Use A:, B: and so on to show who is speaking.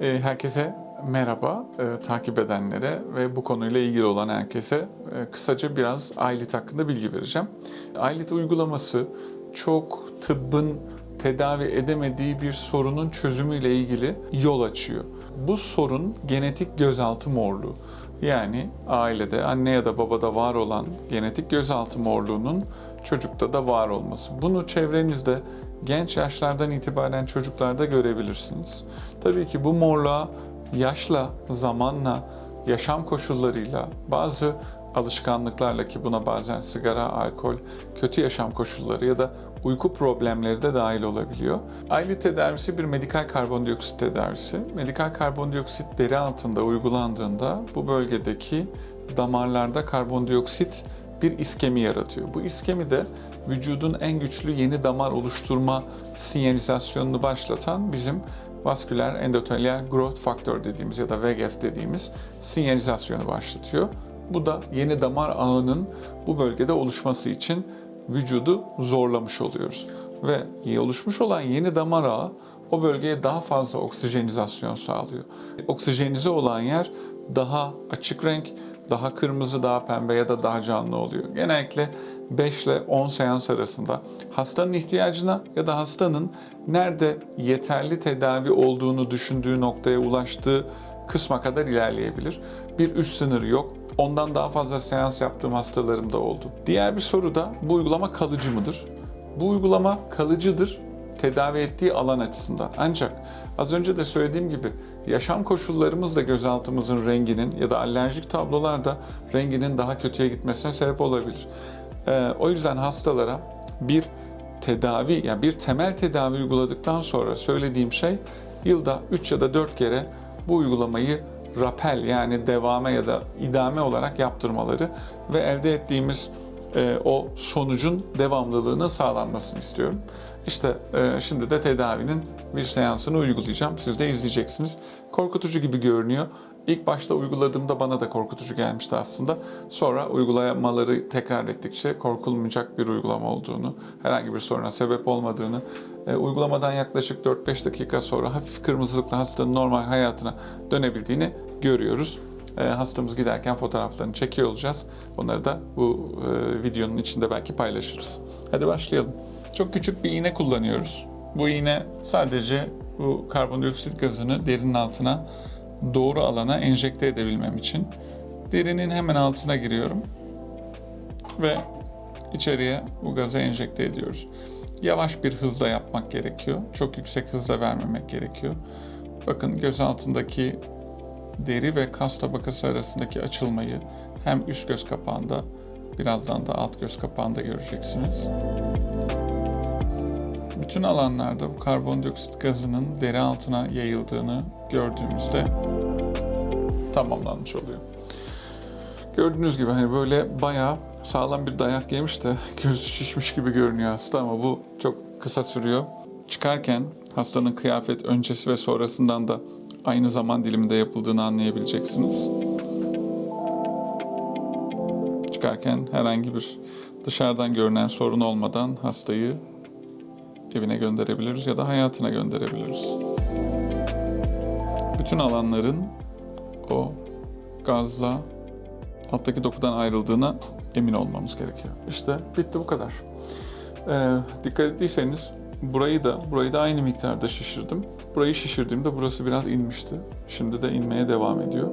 A: E, Herkese merhaba, e, takip edenlere ve bu konuyla ilgili olan herkese e, kısaca biraz AYLİT hakkında bilgi vereceğim. AYLİT uygulaması çok tıbbın tedavi edemediği bir sorunun çözümüyle ilgili yol açıyor. Bu sorun genetik gözaltı morluğu. Yani ailede anne ya da babada var olan genetik gözaltı morluğunun çocukta da var olması. Bunu çevrenizde genç yaşlardan itibaren çocuklarda görebilirsiniz. Tabii ki bu morluğa yaşla, zamanla, yaşam koşullarıyla, bazı alışkanlıklarla ki buna bazen sigara, alkol, kötü yaşam koşulları ya da uyku problemleri de dahil olabiliyor. Aylı tedavisi bir medikal karbondioksit tedavisi. Medikal karbondioksit deri altında uygulandığında bu bölgedeki damarlarda karbondioksit bir iskemi yaratıyor. Bu iskemi de vücudun en güçlü yeni damar oluşturma sinyalizasyonunu başlatan bizim vasküler endotelial growth factor dediğimiz ya da VEGF dediğimiz sinyalizasyonu başlatıyor. Bu da yeni damar ağının bu bölgede oluşması için vücudu zorlamış oluyoruz. Ve oluşmuş olan yeni damar ağı o bölgeye daha fazla oksijenizasyon sağlıyor. Oksijenize olan yer daha açık renk, daha kırmızı, daha pembe ya da daha canlı oluyor. Genellikle 5 ile 10 seans arasında hastanın ihtiyacına ya da hastanın nerede yeterli tedavi olduğunu düşündüğü noktaya ulaştığı kısma kadar ilerleyebilir. Bir üst sınır yok. Ondan daha fazla seans yaptığım hastalarım da oldu. Diğer bir soru da bu uygulama kalıcı mıdır? Bu uygulama kalıcıdır tedavi ettiği alan açısından. Ancak az önce de söylediğim gibi yaşam koşullarımızla gözaltımızın renginin ya da alerjik tablolarda renginin daha kötüye gitmesine sebep olabilir. Ee, o yüzden hastalara bir tedavi yani bir temel tedavi uyguladıktan sonra söylediğim şey yılda 3 ya da 4 kere bu uygulamayı rapel yani devame ya da idame olarak yaptırmaları ve elde ettiğimiz e, o sonucun devamlılığının sağlanmasını istiyorum. İşte e, şimdi de tedavinin bir seansını uygulayacağım. Siz de izleyeceksiniz. Korkutucu gibi görünüyor. İlk başta uyguladığımda bana da korkutucu gelmişti aslında. Sonra uygulamaları tekrar ettikçe korkulmayacak bir uygulama olduğunu, herhangi bir soruna sebep olmadığını, e, uygulamadan yaklaşık 4-5 dakika sonra hafif kırmızılıkla hastanın normal hayatına dönebildiğini görüyoruz. E, hastamız giderken fotoğraflarını çekiyor olacağız. Onları da bu e, videonun içinde belki paylaşırız. Hadi başlayalım. Çok küçük bir iğne kullanıyoruz. Bu iğne sadece bu karbondioksit gazını derinin altına doğru alana enjekte edebilmem için. Derinin hemen altına giriyorum ve içeriye bu gazı enjekte ediyoruz. Yavaş bir hızla yapmak gerekiyor. Çok yüksek hızla vermemek gerekiyor. Bakın göz altındaki deri ve kas tabakası arasındaki açılmayı hem üst göz kapağında birazdan da alt göz kapağında göreceksiniz. Bütün alanlarda bu karbondioksit gazının deri altına yayıldığını gördüğümüzde tamamlanmış oluyor. Gördüğünüz gibi hani böyle bayağı sağlam bir dayak yemiş de gözü şişmiş gibi görünüyor hasta ama bu çok kısa sürüyor. Çıkarken hastanın kıyafet öncesi ve sonrasından da aynı zaman diliminde yapıldığını anlayabileceksiniz. Çıkarken herhangi bir dışarıdan görünen sorun olmadan hastayı evine gönderebiliriz ya da hayatına gönderebiliriz. Bütün alanların o gazla alttaki dokudan ayrıldığına emin olmamız gerekiyor. İşte bitti bu kadar. Ee, dikkat ettiyseniz burayı da burayı da aynı miktarda şişirdim. Burayı şişirdiğimde burası biraz inmişti. Şimdi de inmeye devam ediyor.